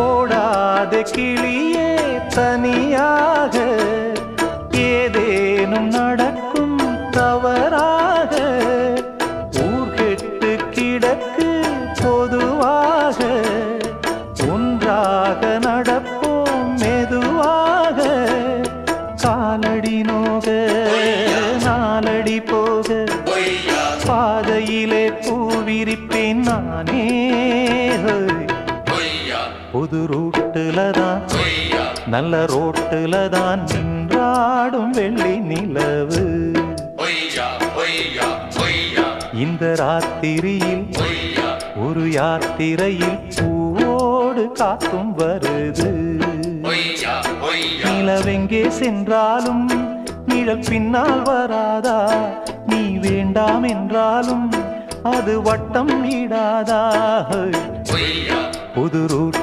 ஓடாத கிளியே தனியாக ஏதேனும் நடக்கும் தவறாக ஊர்கெட்டு கிடக்கு பொதுவாக ஒன்றாக நடப்போம் மெதுவாக காலடி நோக நாலடி போக பாதையிலே பூவிரிப்பேன் நானே. புது ரூட்டுல தான் நல்ல ரோட்டுல தான் நின்றாடும் வெள்ளி நிலவு. இந்த ராத்திரியில் ஒரு யாத்திரையில் பூவோடு காத்தும் வருது. நிலவெங்கே சென்றாலும் நிழல் பின்னால் வராதா? நீ வேண்டாம் என்றாலும் அது வட்டம் இடாதா புது ரூட்